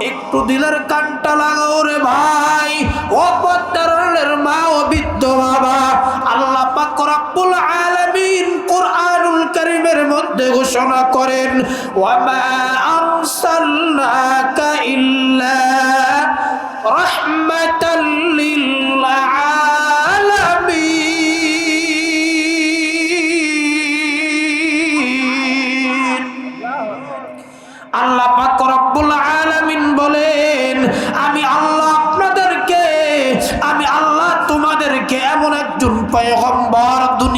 একটু দিলের কানটা লাগাও রে ভাই। ও পদ্মারের মা, ও বৃদ্ধ বাবা, আল্লাহ পাক রব্বুল আলামিন কোরআনুল কারীমের মধ্যে ঘোষণা করেন ওয়াবা আমসাল্লাকা ইল্লা রাহমাতাল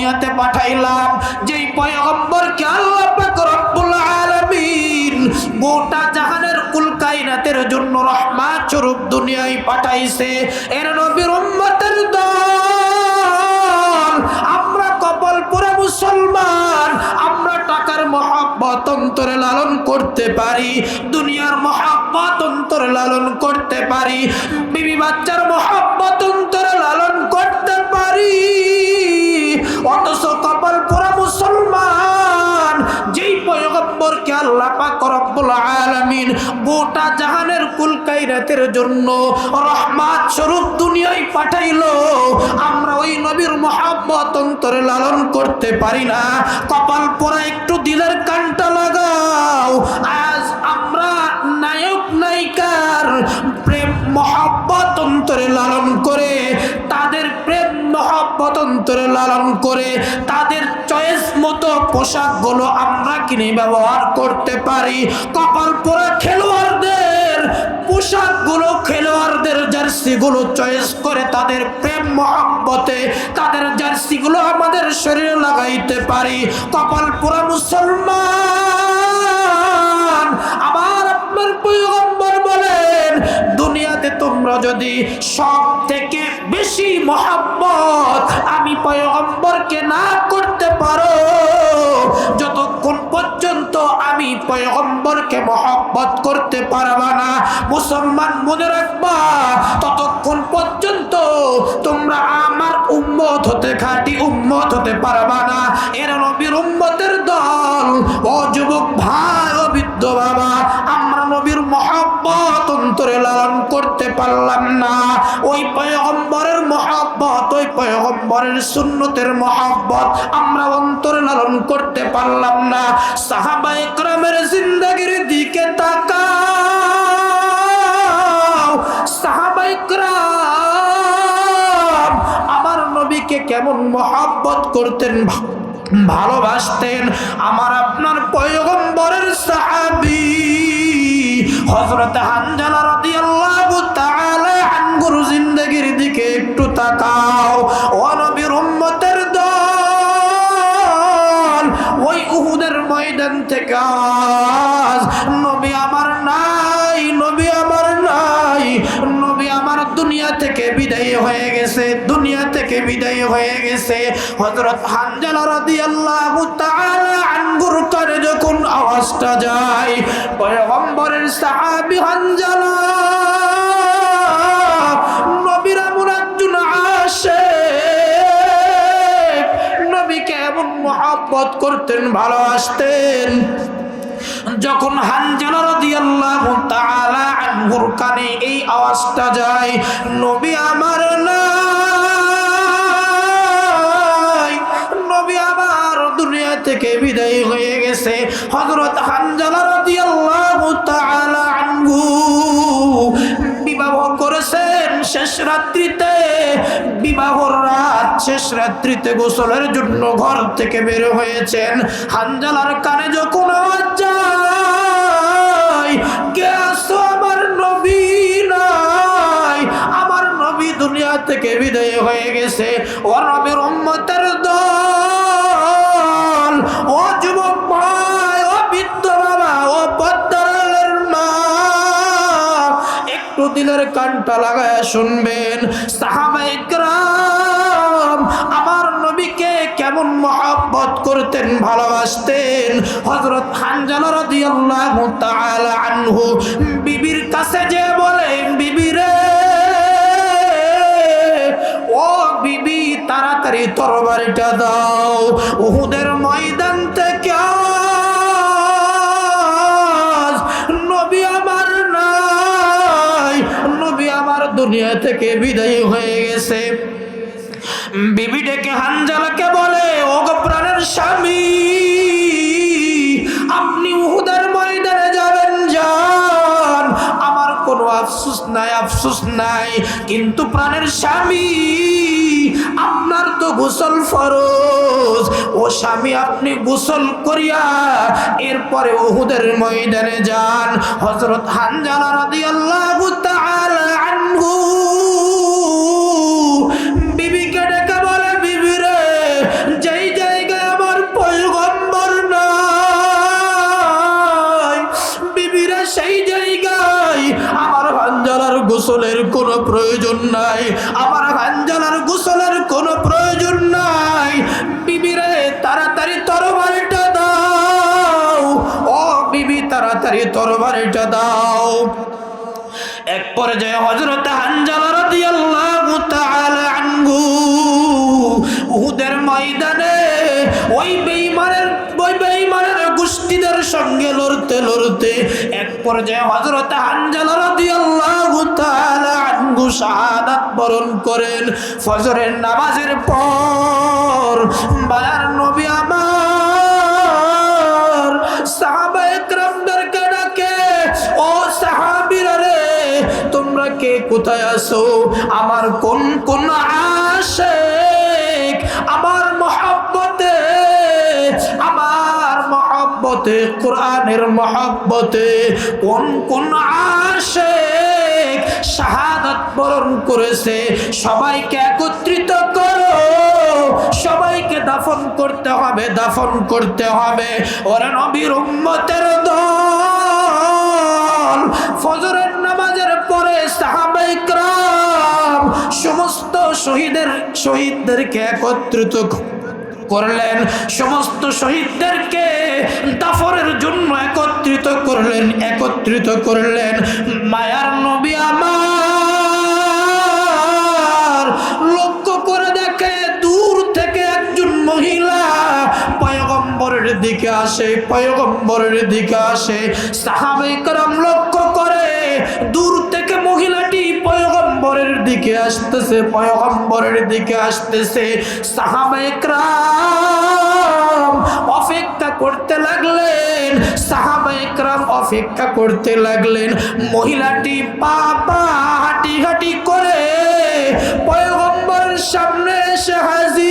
দুনিয়াতে পাঠাইলাম। যেই পয়গম্বরকে আল্লাহ পাক রব্বুল আলামিন গোটা জাহানের কুল কায়নাতের জন্য রহমত স্বরূপ দুনিয়ায় পাঠাইছে। এর নবীর উম্মতের দল, আমরা কপালপুর মুসলমান, আমরা টাকার মহাব্বত অন্তরে লালন করতে পারি, দুনিয়ার মহাব্বত অন্তরে লালন করতে পারি। বিবি বাচ্চার মহাব্বত অথচ কপাল পুরা মুসলমান। যেই পয়গম্বরকে আল্লাহ পাক রব্বুল আলামিন গোটা জাহানের কুল কায়নাতের জন্য রহমত স্বরূপ দুনিয়ায় পাঠাইলো, আমরা ওই নবীর মহাব্বত অন্তরে লালন করতে পারি না। কপাল পরা একটু দিলের কানটা লাগাও। আজ আমরা নায়ক নায়িকার প্রেম মহাব্বত অন্তরে লালন করে প্রেম মহাব্বত লালন করে তাদের চয়েস মতো পোশাকগুলো আমরা কিনে ব্যবহার করতে পারি। কপাল পরা খেলোয়াড়দের, পোশাকগুলো খেলোয়াড়দের জার্সিগুলো চয়েস করে তাদের প্রেম মহাব্বতে তাদের জার্সিগুলো আমাদের শরীরে লাগাইতে পারি। কপাল পুরা মুসলমান তোমরা যদি সব থেকে বেশি মহাব্বত আমি পয়গম্বরকে না করতে পারো, যতক্ষণ পর্যন্ত আমি পয়গম্বরকে মহব্বত করতে পারবা না, মুসলমান মনে রাখবা, ততক্ষণ পর্যন্ত তোমরা আমার উম্মত হতে, খাঁটি উম্মত হতে পারবা না। এরা নবীর উম্মতের দল। ও যুবক ভাই, ও বৃদ্ধ বাবা, আমরা নবীর মহাব্বত অন্তরে লালন করতে পারলাম না। ওই পয়গম্বরের মহব্বত, ওই পয়গম্বরের সুন্নতের মহব্বত আমরা অন্তরে লালন করতে পারলাম না। সাহাবা একরামের জিন্দগির দিকে তাকাও। সাহাবা একরাম আমার নবীকে কেমন মহাব্বত করতেন, ভালোবাসতেন। আমার আপনার পয়গম্বরের সাহাবী হযরত হানজালা উম্মতের দল, ওই উহুদের ময়দান থেকে নবী আমার নাই, নবী আমার নাই, নবী আমার দুনিয়া থেকে বিদায় হয়ে গেছে, দুনিয়া থেকে বিদায় হয়ে গেছে। হযরত হানজালা তাআলা আনহুর কানে যখন আওয়াজটা যায়, পয়গম্বরের সাহাবী হানজালা মহাব্বত করতেন, ভালোবাসতেন। যখন হানজালা রাদিয়াল্লাহু তাআলা আনহুর কানে এই আওয়াজটা যায়, নবী আমার নাই, নবী আমার দুনিয়া থেকে বিদায় হয়ে গেছে। হযরত শেষ রাত্রিতে গোসলের জন্য ঘর থেকে বের হয়েছেন। হানজালার কানে যখন আওয়াজ আমার নবী নাই, আমার নবী দুনিয়া থেকে বিদায় হয়ে গেছে। ও নবীর উম্মতের দল, ও যুবক ভাই, ও বৃদ্ধ বাবা, ও পদ্মারের মা, একটু দিলের কানটা লাগায় শুনবেন। সাহাবাই কেমন মহাব্বত করতেন, ভালোবাসতেন। হজরত আনহু বিবির কাছে যে বলে বিবিরে ও বিবি, তাড়াতাড়ি তরবারিটা দাও। উহুদের ময়দান থেকে নবী আমার না দুনিয়া থেকে বিদায়ী হয়ে গেছে। বিবি ডেকে হানজালাকে বলে ও প্রাণের স্বামী, আপনি উহুদের ময়দানে যাবেন, যান। আমার কোনো আফসোস নাই আফসোস নাই। কিন্তু প্রাণের স্বামী, আপনার তো গোসল ফরজ। ও স্বামী, আপনি গোসল করিয়া এরপরে উহুদের ময়দানে যান। হজরত হানজালা রাদিয়াল্লাহু তাআলা আনহু গোসলের কোনো প্রয়োজন নাই। আমার হাঞ্জালার গোসলের কোনো প্রয়োজন নাই। বিবিরে তাড়াতাড়ি তরবারিটা দাও। ও বিবি, তাড়াতাড়ি তরবারিটা দাও। এক পর্যায়ে হজরত আনহু উহুদের ময়দানে ওই বেঈমানের ওই বেঈমানের গোষ্ঠীদের সঙ্গে লড়তে লড়তে এক পর্যায়ে হযরত হানজালা রাদিয়াল্লাহু বরণ করেন। ফজরের নামাজের পর বায়ার নবী আমার সাহাবা তোমরা কে কোথায় আছো? আমার কোন কোন আশেক আমার মহব্বতে আমার মহব্বতে, কোরআনের মহব্বতে কোন কোন আশেক শাহাদত বরণ করেছে। সবাইকে একত্রিত করো। সবাইকে দাফন করতে হবে, দাফন করতে হবে। ওরা নবীর উম্মতের দল। ফজরের নামাজের পরে সাহাবাইকরাম সমস্ত শহীদের, শহীদদেরকে একত্রিত করলেন। সমস্ত শহীদদেরকে দাফরের জন্য একত্রিত করলেন একত্রিত করলেন। মায়ার নবী আমার দিকে আসে, পয়গম্বরের দিকে আসে। সাহাবিকরাম লক্ষ্য করে, দূর থেকে মহিলাটি পয়গম্বরের দিকে আসতেছে, পয়গম্বরের দিকে আসতেছে। সাহাবিকরাম অপেক্ষা করতে লাগলেন সাহাবাইকরাম অপেক্ষা করতে লাগলেন। মহিলাটি পা পা হাঁটি হাঁটি করে পয়গম্বরের সামনে এসে হাজির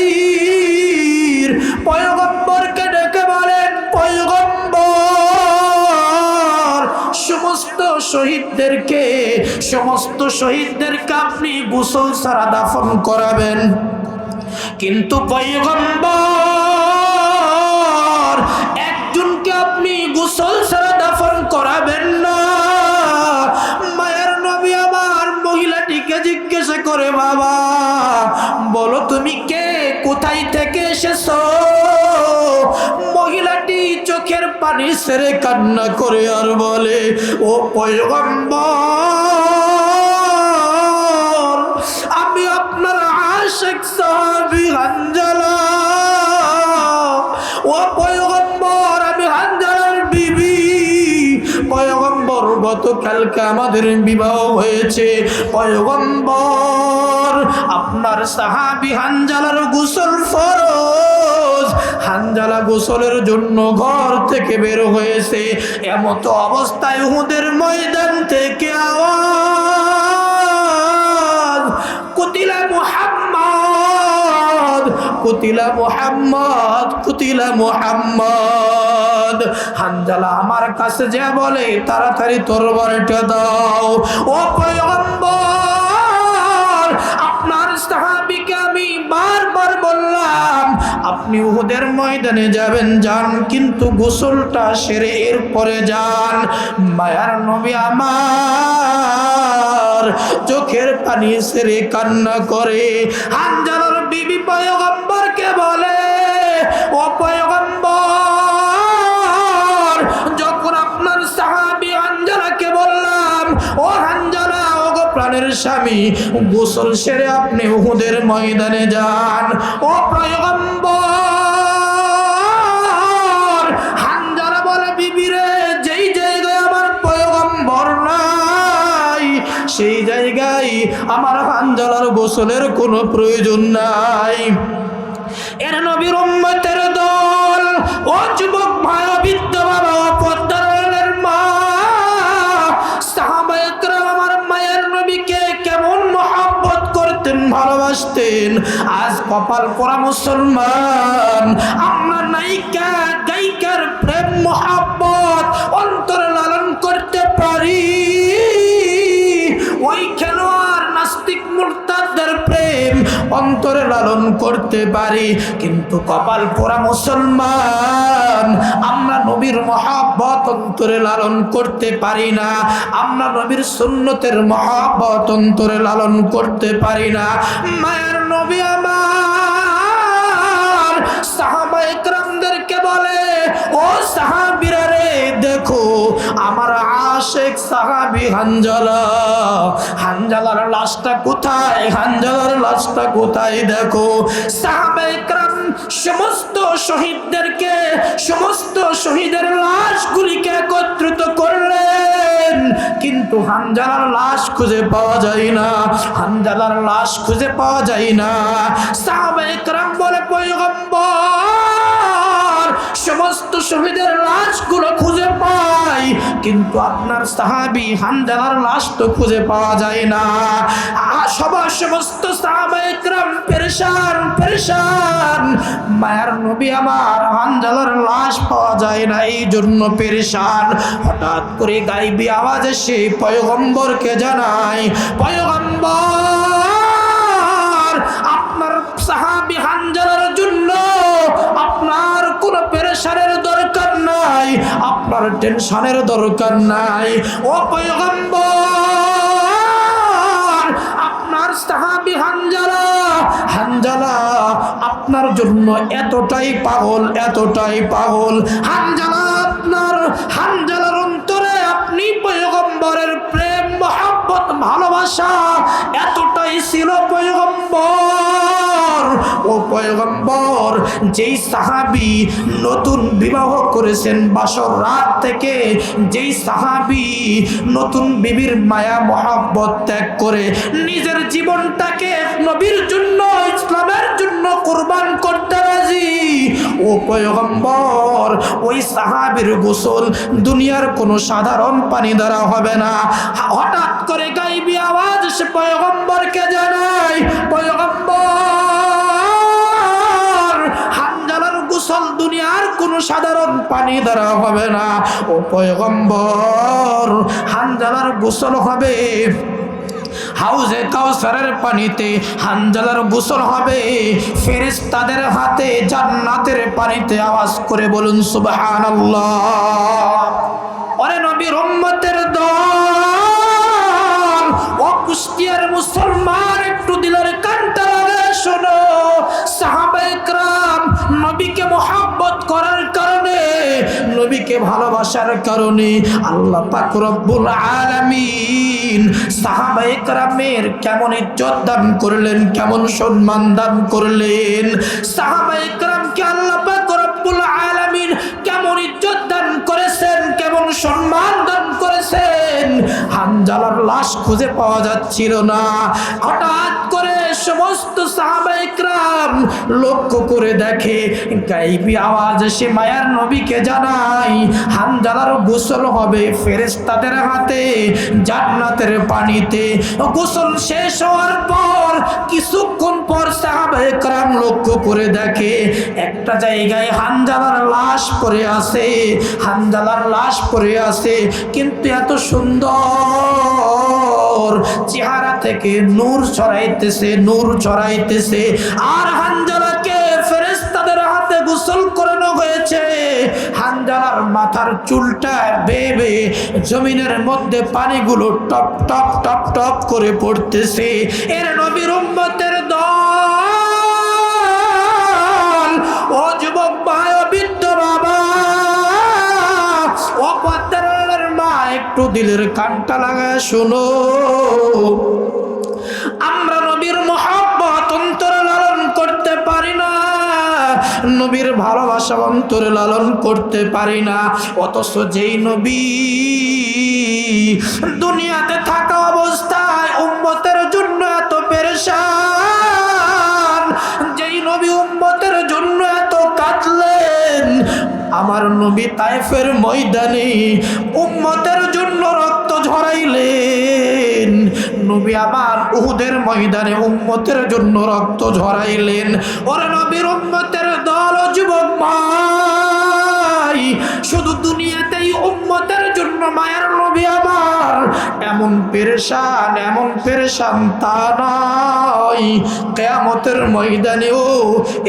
শহীদদেরকে, সমস্ত শহীদদেরকে আপনি গোসল ছাড়া দাফন করাবেন। কিন্তু একজনকে আপনি গোসল ছাড়া দাফন করাবেন না। মায়ের নবী আমার মহিলাটিকে জিজ্ঞাসা করে, বাবা, বলো তুমি কে? কোথায় থেকে এসেছ? পানি সেরে কান্না করে আর বলে, ও পয়গম্বর, আমি আপনার আশেক সাহাবি হানজালা। ও পয়গম্বর, আমি হানজালার বিবি। পয়গম্বর, গতকালকে আমাদের বিবাহ হয়েছে। পয়গম্বর, আপনার সাহাবি হানজালার গোসল ফরজ। হানজালা গোসলের জন্য ঘর থেকে বের হয়েছে। এমত অবস্থায় উহুদের ময়দান থেকে আওয়াজ, কুতিলা মুহাম্মদ কুতিলা মুহাম্মদ কুতিলা মুহাম্মদ। হানজালা আমার কাছে যে বলে, তাড়াতাড়ি তোর তরবারটা দাও। ও পয়গম্বর, আপনার সাহাবীকে আমি বারবার বললাম, আপনি উহুদের ময়দানে যাবেন, যান, কিন্তু গোসলটা সেরে এরপরে যান। মায়ার নবী আমার চোখের পানি সেরে কান্না করে। হানজালার বিবি পয়গম্বরকে বলে, ও যখন আপনার সাহাবী হানজালাকে বললাম ও স্বামী, গোসল সেরে আপনি উহুদের ময়দানে যান। ও বিবিরে যেই আমার নাই, সেই জায়গায় আমার হানজালার গোসলের কোনো প্রয়োজন নাই। এর নবীর উম্মতের দল, ও যুবক ভাই ভালোবাসতেন আজ কপাল পরা মুসলমান, আমরা নায়িকা, গায়িকার প্রেম, মহাব্বত অন্তরে লালন করতে পারি। ওই খেলোয়াড় নাস্তিক মুরতাদের প্রেম অন্তরে লালন করতে পারি। কিন্তু কপাল পোড়া মুসলমান, আমরা নবীর মহাব্বত অন্তরে লালন করতে পারি না। আমরা নবীর সুন্নতের মহাব্বত অন্তরে লালন করতে পারি না। মায়ের সাহাবিরা রে, দেখো, আমার আশেক সাহাবি হানজালা। হানজালার লাশটা কোথায়? হানজালার লাশটা কোথায়? দেখো সাহাবাইকরাম সমস্ত শহীদদেরকে, সমস্ত শহীদের লাশগুলিকে একত্রিত করলেন। কিন্তু হানজালার লাশ খুঁজে পাওয়া যায় না, হানজালার লাশ খুঁজে পাওয়া যায় না। সাহাবাইকরাম বলে, পয়গম্বর সমস্ত শহীদের লাশগুলো খুঁজে পাই, কিন্তু আপনার সাহাবি হানজালার লাশ তো খুঁজে পাওয়া যায় না। সবার সমস্ত সাহাবা একরাম পেরেশান পেরেশান। মায়ের নবী আমার হানজালার লাশ পাওয়া যায় না এই জন্য পেরেশান। হঠাৎ করে গাইবি আওয়াজ এসে পয়গম্বরকে জানাই পয়গম্বর আপনার টেনশনের দরকার নাই। ও পয়গম্বর, আপনার সাহাবি হানজালা হানজালা, আপনার জন্য এতটাই পাগল এতটাই পাগল। হানজালা আপনার, হানজালার অন্তরে আপনি পয়গম্বরের প্রেম, মহাব্বত, ভালোবাসা এতটাই ছিল পয়গম্বর। ও পয়গম্বর, যেই সাহাবি নতুন বিবাহ করেছেন বাসর রাত থেকে, যেই সাহাবি নতুন বিবির মায়া মহাব্বত ত্যাগ করে নিজের জীবনটাকে নবীর জন্য, ইসলামের জন্য কোরবান করতে রাজি। ও পয়গম্বর, ওই সাহাবীর গোসল দুনিয়ার কোনো সাধারণ পানি দ্বারা হবে না। হঠাৎ করে পানি দ্বারা হবে না। ও পয়গম্বর, হানজালার গোসল হবে। হাউজে কাউসারের পানিতে হানজালার গোসল হবে। ফেরেস তাদের হাতে জান্নাতের পানিতে আওয়াজ করে বলুন সুবাহান অরে নবীর উম্মতের দল, ও কুষ্টিয়ার মুসলমান, একটু দিলের কানটা লাগে শোনো। সাহাবাইকরাম নবীকে মোহাম্মত করার নবীকে ভালোবাসার কারণে আল্লাহ পাক রব্বুল আলামিন সাহাবায়ে کرامের কেমন ইজ্জত দান করলেন, কেমন সম্মান দান করলেন সাহাবায়ে کرامকে আল্লাহ পাক রব্বুল আলামিন কেমন ইজ্জত দান করেছেন, কেমন সম্মান দান করেছেন, হানজালার লাশ খুঁজে পাওয়া যাচ্ছিল না। হঠাৎ সমস্ত সাহাবাইকরাম লক্ষ্য করে দেখে, গাইবি আওয়াজ সে মায়ার নবীকে জানাই হামজালার গোসল হবে ফেরেস্তাদের হাতে, জান্নাতের পানিতে। গোসল শেষ হওয়ার পর, কিছুক্ষণ পর সাহাবাইকরাম লক্ষ্য করে দেখে, একটা জায়গায় হানজালার লাশ পরে আছে হানজালার লাশ পরে আছে, কিন্তু এত সুন্দর চেহারা থেকে নূর ছড়াইতেছে নূর ছড়াইতেছে। আর হানজালাকে ফেরেস্তাদের হাতে গোসল করানো হয়েছে। হানজালার মাথার চুলটা বেবে জমিনের মধ্যে পানিগুলো টপ টপ টপ টপ করে পড়তেছে। এর নবীর উম্মতের একটু দিলের কানটা লাগা শোনো। আমরা নবীর মহাব্বত অন্তরে লালন করতে পারি না। নবীর ভালোবাসা অন্তরে লালন করতে পারি না। অথচ যেই নবী দুনিয়াতে থাকা অবস্থায় উম্মতের জন্য এত পেরেশান। যেই নবী উম্মতের জন্য এত কাঁদলেন। আমার নবী তাইফের ময়দানে উম্মতের ঝরাইলেন। নবী আমার উহুদের ময়দানে উম্মতের জন্য রক্ত ঝরাইলেন। ওরে নবীর উম্মতের দল যুবক ভাই শুধু দুনিয়াতেই উম্মতের জন্য মায়ের নবী আমার। এমন পেরেশান এমন পেরেশান তা নয়। কেয়ামতের ময়দানেও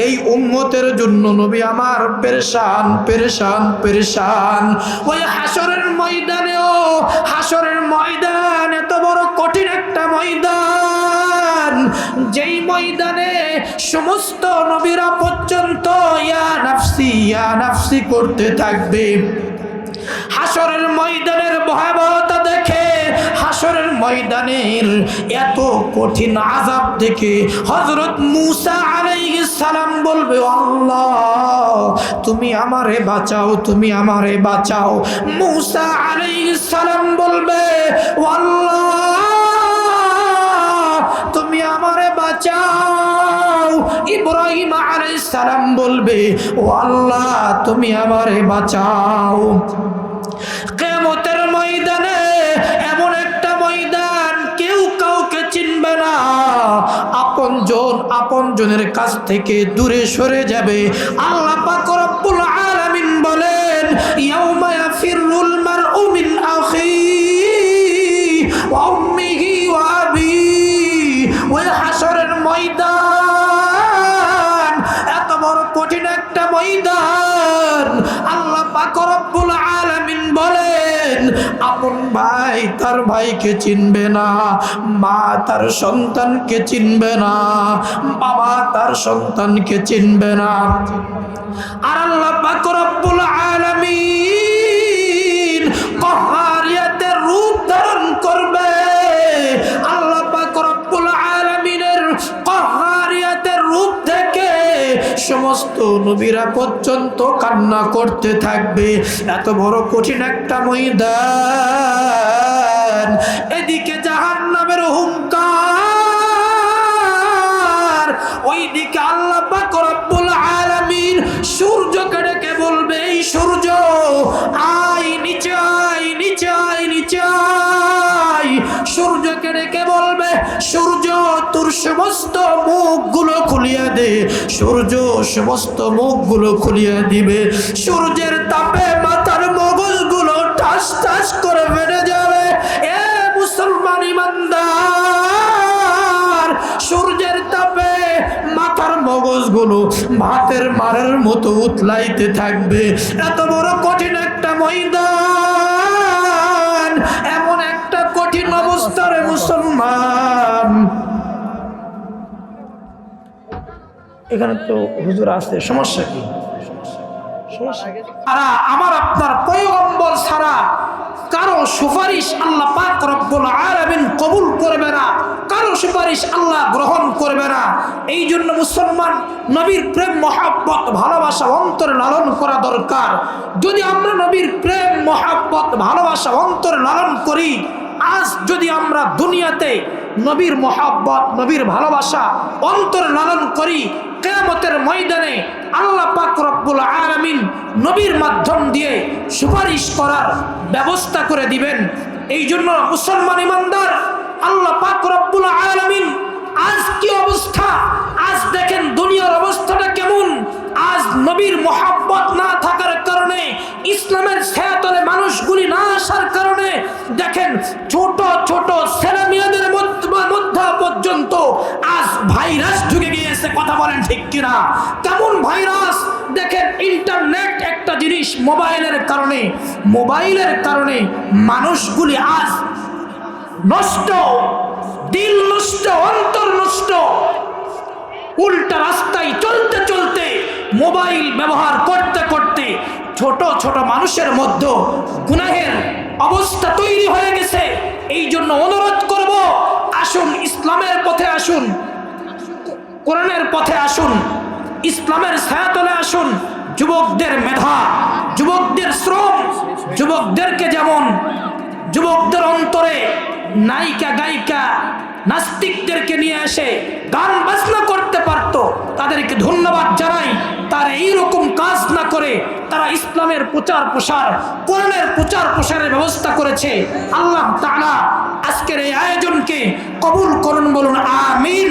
এই উম্মতের জন্য নবী আমার পেরেশান পেরেশান পেরেশান। ওই হাসরের ময়দানেও হাসরের ময়দান, এত বড় কঠিন একটা ময়দান। যেই ময়দানে সমস্ত নবীরা পর্যন্ত ইয়া নাফসি ইয়া নাফসি করতে থাকবে হাসরের ময়দানের ভয়াবহতা দেখে হাসরের ময়দানের এত কঠিন আজাব দেখে হজরত মুসা আলাইহিস সালাম বলবে, আল্লাহ, তুমি আমারে বাঁচাও, তুমি আমারে বাঁচাও। মুসা আলাইহিস সালাম বলবে, আল্লাহ তুমি আমারে বাঁচাও। ইব্রাহিম আলাইহিস সালাম বলবে, ও আল্লাহ, তুমি আমারে বাঁচাও। কেমতের ময়দানে এমন একটা ময়দান কেউ কাউকে চিনবে না। আপন জন আপন জনের কাছ থেকে দূরে সরে যাবে। আল্লাহ পাক রব্বুল আলামিন বলেন, ইয়াউমা ইয়াফিরুল মারউ মিন আখিহি। আপন ভাই তার ভাইকে চিনবে না, মা তার সন্তানকে চিনবে না, বাবা তার সন্তানকে চিনবে না। আর আল্লাহ পাক রব্বুল সমস্ত নবীরা পর্যন্ত কান্না করতে থাকবে। এত বড় কঠিন একটা ময়দান। এদিকে তোর সমস্ত মুখগুলো খুলিয়া দে। সূর্য সমস্ত মুখগুলো খুলিয়ে দিবে। সূর্যের তাপে মাথার মগজগুলো ঠাস ঠাস করে বেড়ে যাবে। এ মুসলমান ইমানদার, সূর্যের তাপে মাথার মগজগুলো ভাতের মারের মতো উতলাইতে থাকবে। এত বড় কঠিন একটা ময়দান, এমন একটা কঠিন অবস্থারে মুসলমান এখানে তো হুজুর আসতে, সমস্যা কি? আমার আপনার পয়গম্বর ছাড়া কারও সুপারিশ আল্লাহ পাক রব্বুল আলামিন কবুল করবে না, কারও সুপারিশ আল্লাহ গ্রহণ করবে না। এই জন্য মুসলমান নবীর প্রেম, মহাব্বত, ভালোবাসা, অন্তরে লালন করা দরকার। যদি আমরা নবীর প্রেম, মহাব্বত, ভালোবাসা, অন্তরে লালন করি আজ যদি আমরা দুনিয়াতে নবীর মহাব্বত, নবীর ভালোবাসা অন্তরে লালন করি, কেয়ামতের ময়দানে আল্লাহ পাক রব্বুল আলামিন নবীর মাধ্যম দিয়ে সুপারিশ করার ব্যবস্থা করে দিবেন। এই জন্য মুসলমান ইমানদার, আল্লাহ পাক রব্বুল আলামিন আজ কি অবস্থা? আজ দেখেন দুনিয়ার অবস্থাটা কেমন? আজ নবীর মোহাব্বত না ঠিক কিনা কেমন ভাইরাস? দেখেন ইন্টারনেট একটা জিনিস মোবাইলের কারণে মোবাইলের কারণে মানুষগুলি আজ নষ্ট, দিল নষ্ট, অন্তর নষ্ট, উল্টা রাস্তায় চলতে চলতে, মোবাইল ব্যবহার করতে করতে ছোট ছোট মানুষের মধ্যে গুনাহের অবস্থা তৈরি হয়ে গেছে। এই জন্য অনুরোধ করব, আসুন ইসলামের পথে আসুন। কোরআনের পথে আসুন, ইসলামের ছায়াতলে আসুন, যুবকদের মেধা, যুবকদের শ্রম, যুবকদেরকে যেমন, যুবকদের অন্তরে নায়িকা, গায়িকা, নাস্তিকদেরকে নিয়ে এসে গান বাজনা করতে পারত, তাদেরকে ধন্যবাদ জানাই, তারা এইরকম কাজ না করে, তারা ইসলামের প্রচার প্রসার, কোরআনের প্রচার প্রসারের ব্যবস্থা করেছে। আল্লাহ তাআলা আজকের এই আয়োজনকে কবুল করুন বলুন, আমিন।